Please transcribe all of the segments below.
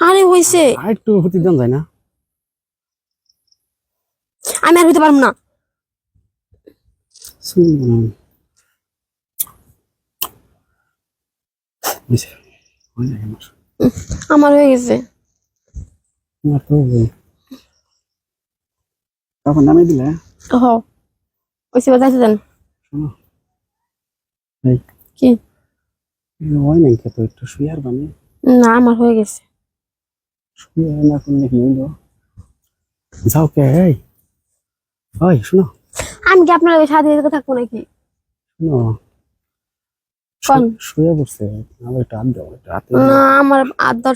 আরে হইছে। আর একটু হতে দেন যায় না। আমি আর হইতে পারব না। আমার। হয়ে গেছে। আমার তো তখন নামে দিলে? হ। দেন। কি? হয় নাই তো একটু শুয়ে আর বানি না আমার হয়ে গেছে। শুয়ে না করলে কি হইল যাও কে এই। ওই শোনো। আমি কি আপনার সাথে থাকব নাকি? শোনো। কোন? শুয়ে পড়ছে। আমার একটু হাত দাও একটু হাতে না আমার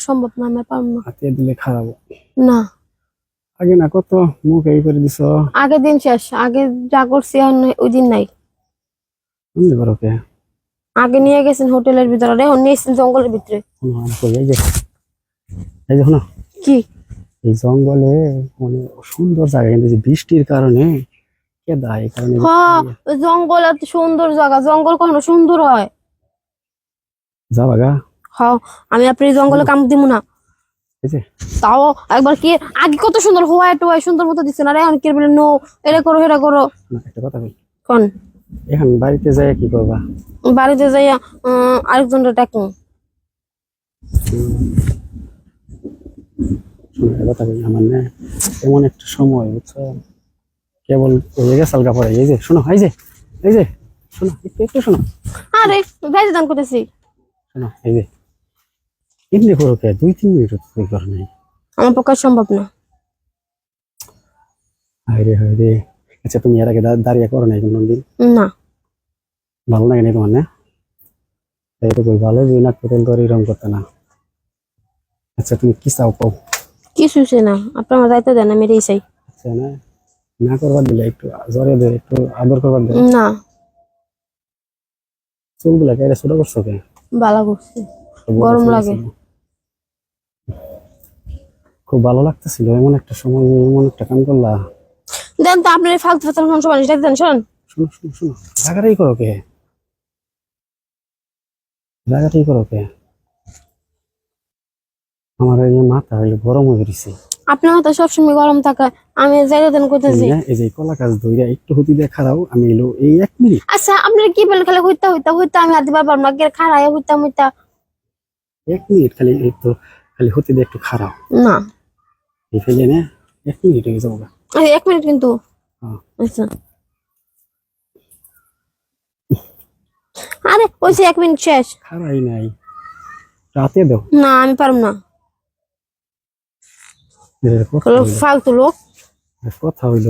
সম্ভব না আমি আর পারব না। হাতে দিলে খারাপ। না। আগে না কত মুখ এই করে দিছ? আগের দিন শেষ আগে যা করছি ওই দিন নাই। বুঝতে পারো কে? আগে নিয়ে গেছেন হোটেলের ভিতরে এখন নিয়েছেন জঙ্গলের ভিতরে। আমি এই যে শোনো। কি? এই জঙ্গলে মানে সুন্দর জায়গা কিন্তু বৃষ্টির কারণে কে দায়? এই কারণে হ্যাঁ জঙ্গল এত সুন্দর জায়গা জঙ্গল কখনো সুন্দর হয়? যাবা গা। হ্যাঁ আমি আপনার এই জঙ্গলে কাম দিব না। তাও একবার কি আগে কত সুন্দর হোয়াইট হোয়াইট সুন্দর মতো দিচ্ছে না রে এখন কি বলে নো এটা করো এটা করো। না একটা কথা কোন? এখন বাড়িতে যাইয়া কি করবা? বাড়িতে যাইয়া আরেকজনটা ডাকুন শোনো একটা কথা কই আমার না এমন একটা সময় বুঝছ? কেবল হয়ে গেছে হালকা পরে এই যে শোনো এই যে এই যে শোনো একটু একটু শোনো। আরে ভেজে দান করতেছি। শোনো এই যে এমনি করো কে? দুই তিন মিনিট তুই করো নাই। আমার পক্ষে সম্ভব না। হায় রে হায় রে। আচ্ছা তুমি এর আগে দাঁড়িয়ে করো নাই কোনো দিন না। ভালো লাগে না তোমার না? এই তো কই ভালো যে না কোটেল করে এরকম করতে না। আচ্ছা তুমি কি চাও পাও কিছু সে না। আপনি আমার দায়িত্ব দেন আমি এটাই চাই। আচ্ছা না? না করবার দিলে একটু জরে দে একটু আদর করবার দে। না। চুলগুলা কে ছোট করছ কে? ভালো করছি। গরম লাগে। খুব ভালো লাগতেছিল এমন একটা সময় এমন একটা কাম করলা। দেন তো আপনার ফালতু ফালতু সময় সেটা দেন শোন শোনো শোনো শোনো। জায়গাটাই করো কে? করো কে? আমার এই মাথা গরম হয়ে গেছে। আপনার মাথা সবসময় গরম থাকে আমি দেন করতেছি এই যে কলা গাছ ধইরা একটু হতি খারাও আমি এলো এই এক মিনিট। আচ্ছা আপনার কি বলে খালি হইতা হইতা হইতা আমি হাতে পারবার না কে খাড়াই হইতা হইতা। এক মিনিট খালি একটু খালি হতে দিয়ে একটু খারাও না। এই ফেলে না। এক মিনিট হয়ে যাব গা। আরে, এক মিনিট কিন্তু হ্যাঁ। আচ্ছা আরে ওই যে এক মিনিট শেষ খারাই নাই রাতে দাও না আমি পারব না এর কথা হইল ফালতু লোক এর কথা হইল